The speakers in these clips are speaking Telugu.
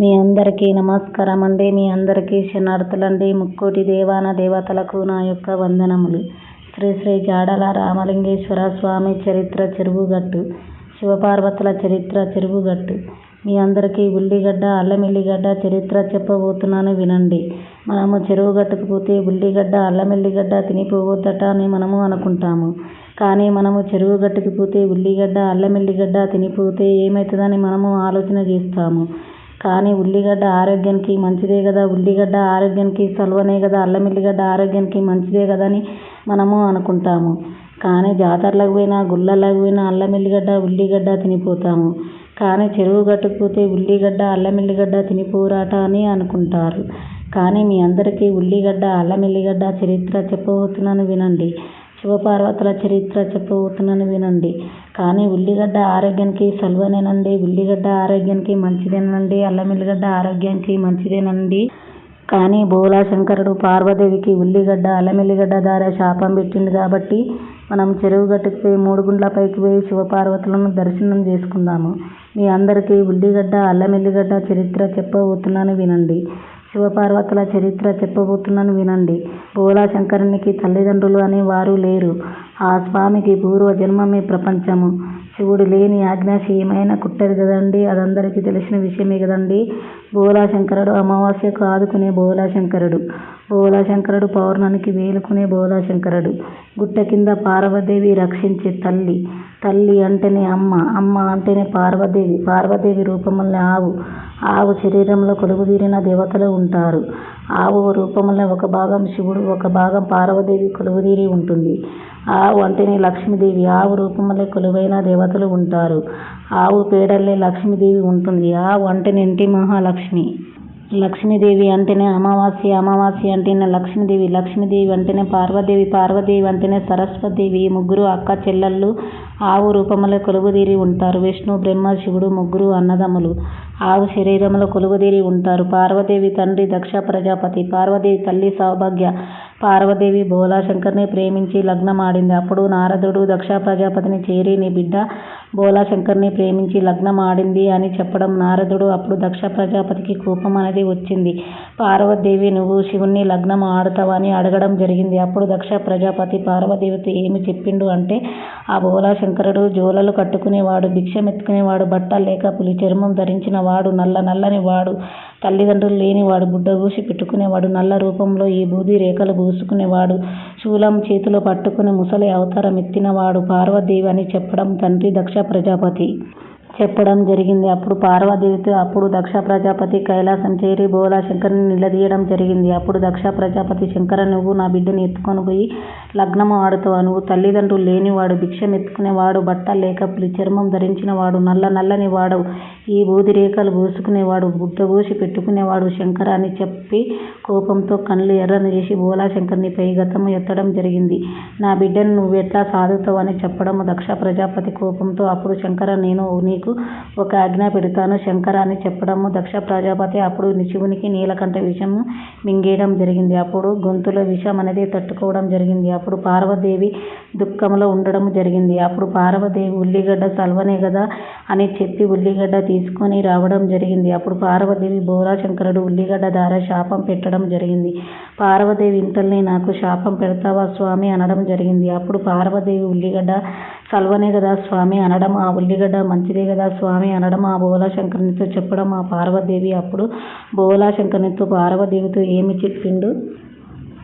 మీ అందరికీ నమస్కారం అండి మీ అందరికీ శరణార్థులండి. ముక్కోటి దేవాన దేవతలకు నా యొక్క వందనములు. శ్రీ శ్రీ జాడల రామలింగేశ్వర స్వామి చరిత్ర చెరువుగట్టు శివపార్వతుల చరిత్ర చెరువుగట్టు. మీ అందరికీ ఉల్లిగడ్డ అల్లం ఎల్లిగడ్డ చరిత్ర చెప్పబోతున్నాను వినండి. మనము చెరువుగట్టుకు పోతే ఉల్లిగడ్డ అల్లం ఎల్లిగడ్డ తినిపోవద్దట అని మనము అనుకుంటాము. కానీ మనము చెరువు గట్టుకు పోతే ఉల్లిగడ్డ అల్లం ఎల్లిగడ్డ తినిపోతే ఏమవుతుందని మనము ఆలోచన చేస్తాము. కానీ ఉల్లిగడ్డ ఆరోగ్యానికి మంచిదే కదా ఉల్లిగడ్డ ఆరోగ్యానికి సలువనే కదా అల్లం వెల్లిగడ్డ ఆరోగ్యానికి మంచిదే కదా అని మనము అనుకుంటాము. కానీ జాతరలకు పోయినా గుళ్ళలకు పోయినా అల్లం ఎల్లిగడ్డ ఉల్లిగడ్డ తినిపోతాము. కానీ చెరువు గట్టుకు పోతే ఉల్లిగడ్డ అల్లం ఎల్లిగడ్డ తినిపోరాట అని అనుకుంటారు. కానీ మీ అందరికీ ఉల్లిగడ్డ అల్లం ఎల్లిగడ్డ చరిత్ర చెప్పబోతున్నాను వినండి. శివపార్వతుల చరిత్ర చెప్పబోతున్నాను వినండి. కానీ ఉల్లిగడ్డ ఆరోగ్యానికి సలువనేనండి. ఉల్లిగడ్డ ఆరోగ్యానికి మంచిదేనండి. అల్లం ఎల్లిగడ్డ ఆరోగ్యానికి మంచిదేనండి. కానీ బోలా శంకరుడు పార్వదేవికి ఉల్లిగడ్డ అల్లం ఎల్లిగడ్డ ద్వారా శాపం పెట్టిండు కాబట్టి మనం చెరువు గట్టుకు పోయి మూడు గుండ్ల పైకి పోయి శివపార్వతులను దర్శనం చేసుకుందాము. మీ అందరికీ ఉల్లిగడ్డ అల్లం ఎల్లిగడ్డ చరిత్ర చెప్పబోతున్నాను వినండి. శివపార్వతుల చరిత్ర చెప్పబోతున్నాను వినండి. బోలా శంకరునికి తల్లిదండ్రులు అని వారు లేరు. ఆ స్వామికి పూర్వ జన్మమే ప్రపంచము. శివుడు లేని ఆజ్ఞాసి ఏమైనా కుట్టదు కదండి? అదందరికీ తెలిసిన విషయమే కదండి. బోలా శంకరుడు అమావాస్యకు ఆదుకునే భోళాశంకరుడు శంకరుడు శంకరుడు పౌర్ణమికి వేలుకునే బోలా శంకరుడు గుట్ట కింద పార్వదేవి రక్షించే తల్లి. తల్లి అంటేనే అమ్మ. అమ్మ అంటేనే పార్వదేవి. పార్వదేవి రూపంలో ఆవు. ఆవు శరీరంలో కొలువుదీరిన దేవతలు ఉంటారు. ఆవు రూపంలో ఒక భాగం శివుడు ఒక భాగం పార్వదేవి కొలువుదీరి ఉంటుంది. ఆవు అంటేనే లక్ష్మీదేవి. ఆవు రూపంలో కొలువైన దేవతలు ఉంటారు. ఆవు పేడల్లే లక్ష్మీదేవి ఉంటుంది. ఆవు అంటేనే ఇంటి మహాలక్ష్మి. లక్ష్మీదేవి అంటేనే అమావాస్య అమావాస్య అంటేనే లక్ష్మీదేవి లక్ష్మీదేవి అంటేనే పార్వదేవి పార్వదేవి అంటేనే సరస్వతిదేవి. ఈ ముగ్గురు అక్క చెల్లెళ్ళు ఆవు రూపంలో కొలువుదీరి ఉంటారు. విష్ణు బ్రహ్మ శివుడు ముగ్గురు అన్నదమ్ములు. ఆవు శరీరంలో కొలువుదీరి ఉంటారు. పార్వదేవి తండ్రి దక్ష ప్రజాపతి. పార్వదేవి తల్లి సౌభాగ్య. పార్వదేవి భోలాశంకర్ని ప్రేమించి లగ్నమాడింది. అప్పుడు నారదుడు దక్ష ప్రజాపతిని చేరి నీ బిడ్డ బోలా శంకర్ని ప్రేమించి లగ్నం ఆడింది అని చెప్పడం నారదుడు అప్పుడు దక్ష ప్రజాపతికి కోపం అనేది వచ్చింది. పార్వదేవి నువ్వు శివుణ్ణి లగ్నం ఆడతావని అడగడం జరిగింది. అప్పుడు దక్ష ప్రజాపతి పార్వతీదేవితో ఏమి చెప్పిండు అంటే ఆ బోలా శంకరుడు జోలలు కట్టుకునేవాడు భిక్షమెత్తుకునేవాడు బట్టలు లేక పులి చర్మం ధరించిన వాడు నల్ల నల్లని వాడు తల్లిదండ్రులు లేనివాడు బుడ్డగూసి పెట్టుకునేవాడు నల్ల రూపంలో ఈ బూది రేఖలు పూసుకునేవాడు శూలం చేతిలో పట్టుకుని ముసలి అవతారం ఎత్తినవాడు పార్వదేవి అని చెప్పడం తండ్రి దక్ష ప్రజాపతి చెప్పడం జరిగింది. అప్పుడు పార్వదేవితో అప్పుడు దక్ష ప్రజాపతి కైలాసం చేరి బోలా శంకరుని నిలదీయడం జరిగింది. అప్పుడు దక్ష ప్రజాపతి శంకర నువ్వు నా బిడ్డని ఎత్తుకొని పోయి లగ్నము ఆడుతావు? నువ్వు తల్లిదండ్రులు లేనివాడు భిక్షం ఎత్తుకునేవాడు బట్ట లేకపులు చర్మం ధరించినవాడు నల్ల నల్లని వాడు ఈ బూది రేఖలు పూసుకునేవాడు బుడ్డగూసి పెట్టుకునేవాడు శంకర అని చెప్పి కోపంతో కళ్ళు ఎర్రని చేసి బోలా శంకర్ని పై గతము ఎత్తడం జరిగింది. నా బిడ్డను నువ్వు ఎట్లా సాదుతావు అని చెప్పడము దక్ష ప్రజాపతి కోపంతో అప్పుడు శంకర నేను నీకు ఒక ఆజ్ఞ పెడతాను. శంకర అని చెప్పడము దక్ష ప్రజాపతి అప్పుడు శివునికి నీలకంఠ విషం మింగేయడం జరిగింది. అప్పుడు గొంతులో విషం అనేది తట్టుకోవడం జరిగింది. అప్పుడు పార్వదేవి దుఃఖంలో ఉండడం జరిగింది. అప్పుడు పార్వదేవి ఉల్లిగడ్డ సల్వనే కదా అని చెప్పి ఉల్లిగడ్డ తీసుకొని రావడం జరిగింది. అప్పుడు పార్వదేవి బోరా శంకరుడు ఉల్లిగడ్డ ద్వారా శాపం పెట్టడం జరిగింది. పార్వదేవి ఇంటల్ని నాకు శాపం పెడతావా స్వామి? అనడం జరిగింది. అప్పుడు పార్వదేవి ఉల్లిగడ్డ సల్వనే కదా స్వామి అనడం ఆ ఉల్లిగడ్డ మంచిదే కదా స్వామి అనడం ఆ బోలా శంకరునితో చెప్పడం ఆ పార్వదేవి అప్పుడు బోలా శంకరునితో పార్వదేవితో ఏమి చెప్పిండు?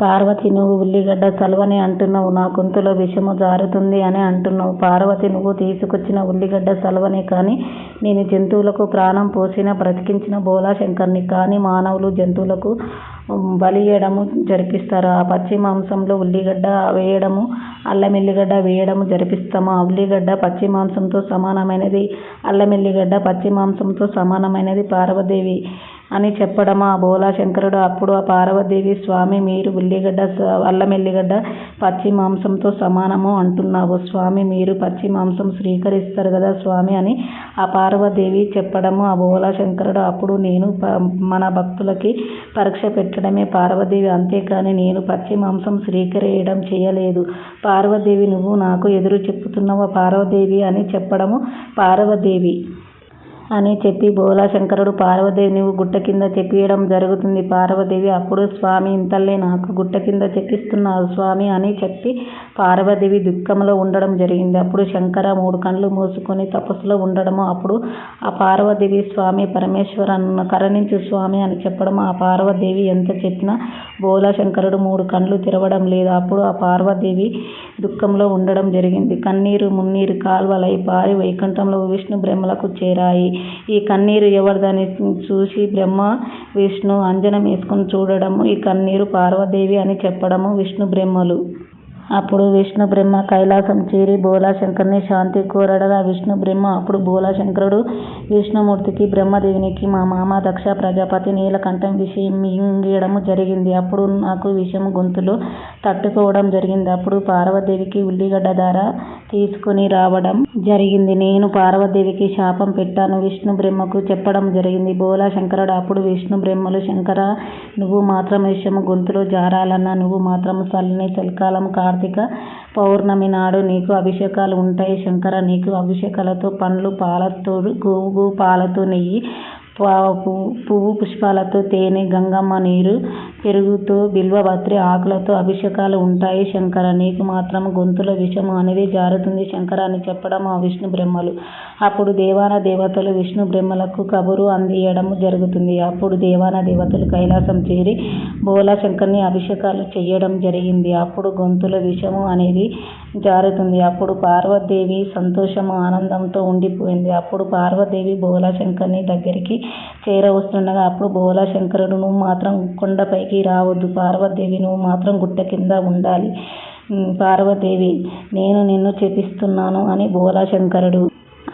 పార్వతి నువ్వు ఉల్లిగడ్డ సల్వని అంటున్నావు నా గొంతులో విషము జారుతుంది అని అంటున్నావు. పార్వతి నువ్వు తీసుకొచ్చిన ఉల్లిగడ్డ సల్వనే కానీ నేను జంతువులకు ప్రాణం పోసిన బ్రతికించిన బోలా శంకర్ని కానీ మానవులు జంతువులకు బలియడము జరిపిస్తారు? ఆ పచ్చి మాంసంలో ఉల్లిగడ్డ వేయడము అల్లమెల్లిగడ్డ వేయడము జరిపిస్తాము? ఆ ఉల్లిగడ్డ పచ్చి మాంసంతో సమానమైనది అల్లం ఎల్లిగడ్డ పచ్చి మాంసంతో సమానమైనది పార్వదేవి. అని చెప్పడం ఆ బోలా శంకరుడు అప్పుడు ఆ పార్వదేవి స్వామి మీరు ఉల్లిగడ్డ అల్లమెల్లిగడ్డ పచ్చి మాంసంతో సమానము అంటున్నావు. స్వామి మీరు పచ్చి మాంసం స్వీకరిస్తారు కదా స్వామి అని ఆ పార్వతీదేవి చెప్పడము. ఆ బోలా శంకరుడు అప్పుడు నేను మన భక్తులకి పరీక్ష పెట్టడమే పార్వదేవి అంతేకాని నేను పచ్చి మాంసం స్వీకరించడం చేయలేదు. పార్వదేవి నువ్వు నాకు ఎదురు చెప్పుతున్నావా పార్వదేవి అని చెప్పడము పార్వతీదేవి. అని చెప్పి భోళాశంకరుడు పార్వదేవి నువ్వు గుట్ట కింద చెప్పియడం జరుగుతుంది పార్వదేవి అప్పుడు స్వామి ఇంతల్లే నాకు గుట్ట కింద చెప్పిస్తున్నావు స్వామి అని చెప్పి పార్వదేవి దుఃఖంలో ఉండడం జరిగింది. అప్పుడు శంకర మూడు కళ్ళు మూసుకొని తపస్సులో ఉండడము. అప్పుడు ఆ పార్వదేవి స్వామి పరమేశ్వర నన్ను కరుణించు స్వామి అని చెప్పడం ఆ పార్వదేవి ఎంత చెప్పినా భోళాశంకరుడు మూడు కళ్ళు తెరవడం లేదు. అప్పుడు ఆ పార్వదేవి దుఃఖంలో ఉండడం జరిగింది. కన్నీరు మున్నీరు కాల్వలై పారి వైకుంఠంలో విష్ణు బ్రహ్మలకు చేరాయి. ఈ కన్నీరు ఎవరిదని చూసి బ్రహ్మ విష్ణు అంజనం వేసుకొని చూడడము ఈ కన్నీరు పార్వదేవి అని చెప్పడము విష్ణు బ్రహ్మలు. అప్పుడు విష్ణు బ్రహ్మ కైలాసం చేరి భోళాశంకర్ని శాంతి కోరడగా విష్ణు బ్రహ్మ. అప్పుడు భోళాశంకరుడు విష్ణుమూర్తికి బ్రహ్మదేవునికి మా మామ దక్ష ప్రజాపతి నీలకంఠం విషయం మింగడం జరిగింది. అప్పుడు నాకు విషయం గొంతులో తట్టుకోవడం జరిగింది. అప్పుడు పార్వదేవికి ఉల్లిగడ్డ ధార తీసుకుని రావడం జరిగింది. నేను పార్వదేవికి శాపం పెట్టాను. విష్ణు బ్రహ్మకు చెప్పడం జరిగింది. భోళాశంకరుడు అప్పుడు విష్ణు బ్రహ్మలు శంకర నువ్వు మాత్రం విషయం గొంతులో జారాలన్నా నువ్వు మాత్రం చల్లని చలికాలం కార్తీక పౌర్ణమి నాడు నీకు అభిషేకాలు ఉంటాయి. శంకర నీకు అభిషేకాలతో పండ్లు పాలతో గోవు పాలతో నెయ్యి పువ్వు పుష్పాలతో తేనె గంగమ్మ నీరు పెరుగుతో బిల్వపత్రి ఆకులతో అభిషేకాలు ఉంటాయి. శంకర నీకు మాత్రం గొంతులో విషము అనేది జారుతుంది. శంకర అని చెప్పడం ఆ విష్ణు బ్రహ్మలు. అప్పుడు దేవాన దేవతలు విష్ణు బ్రహ్మలకు కబురు అందియడం జరుగుతుంది. అప్పుడు దేవాన దేవతలు కైలాసం చేరి భోలా శంకర్ని అభిషేకాలు చేయడం జరిగింది. అప్పుడు గొంతులో విషము అనేది జారుతుంది. అప్పుడు పార్వదేవి సంతోషము ఆనందంతో ఉండిపోయింది. అప్పుడు పార్వదేవి భోలా శంకర్ని దగ్గరికి చేరవస్తుండగా అప్పుడు భోళాశంకరుడు నువ్వు మాత్రం కొండపైకి రావద్దు. పార్వదేవి నువ్వు మాత్రం గుట్ట కింద ఉండాలి. పార్వదేవి నేను నిన్ను చేపిస్తున్నాను అని భోళాశంకరుడు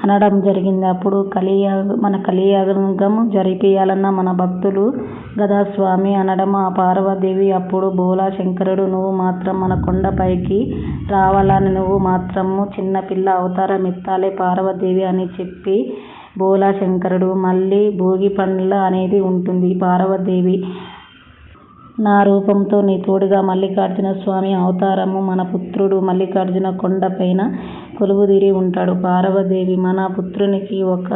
అనడం జరిగింది. అప్పుడు కలియాగ మన కలియాగం జరిపియాలన్న మన భక్తులు గదా స్వామి అనడం ఆ పార్వదేవి అప్పుడు భోళాశంకరుడు నువ్వు మాత్రం మన కొండపైకి రావాలని నువ్వు మాత్రము చిన్నపిల్ల అవతారం ఎత్తాలే పార్వదేవి అని చెప్పి భోళాశంకరుడు మళ్ళీ భోగి పండ్ల అనేది ఉంటుంది. పార్వతీదేవి నా రూపంతో నీ తోడుగా మల్లికార్జున స్వామి అవతారము మన పుత్రుడు మల్లికార్జున కొండపైన కొలువుదీరి ఉంటాడు. పార్వదేవి మన పుత్రునికి ఒక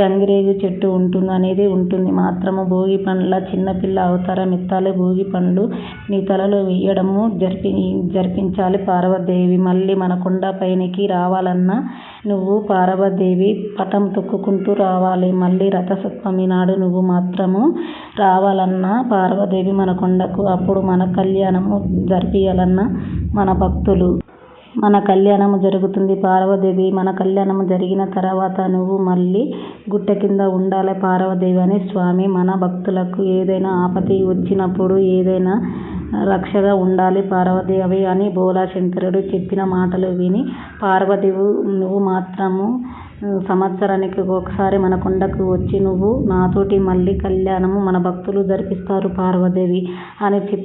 గంగిరేగు చెట్టు ఉంటుంది అనేది ఉంటుంది. మాత్రము భోగి పండ్ల చిన్నపిల్ల అవతారం ఎత్తాలి భోగి పండ్లు నీ తలలో వేయడము జరిపి జరిపించాలి పార్వదేవి. మళ్ళీ మన కొండ పైనకి రావాలన్నా నువ్వు పార్వదేవి పటం తొక్కుకుంటూ రావాలి. మళ్ళీ రథసప్తమి నాడు నువ్వు మాత్రము రావాలన్నా పార్వదేవి మన కొండకు అప్పుడు మన కళ్యాణము జరిపియాలన్నా మన భక్తులు. మన కళ్యాణము జరుగుతుంది. పార్వదేవి మన కళ్యాణము జరిగిన తర్వాత నువ్వు మళ్ళీ గుట్ట కింద ఉండాలి పార్వదేవి అని స్వామి మన భక్తులకు ఏదైనా ఆపతి వచ్చినప్పుడు ఏదైనా రక్షగా ఉండాలి పార్వదేవి అని భోళాశంకరుడు చెప్పిన మాటలు విని పార్వదేవి నువ్వు మాత్రము సంవత్సరానికి ఒకసారి మన కొండకు వచ్చి నువ్వు నాతోటి మళ్ళీ కళ్యాణము మన భక్తులు జరిపిస్తారు పార్వదేవి అని చెప్పి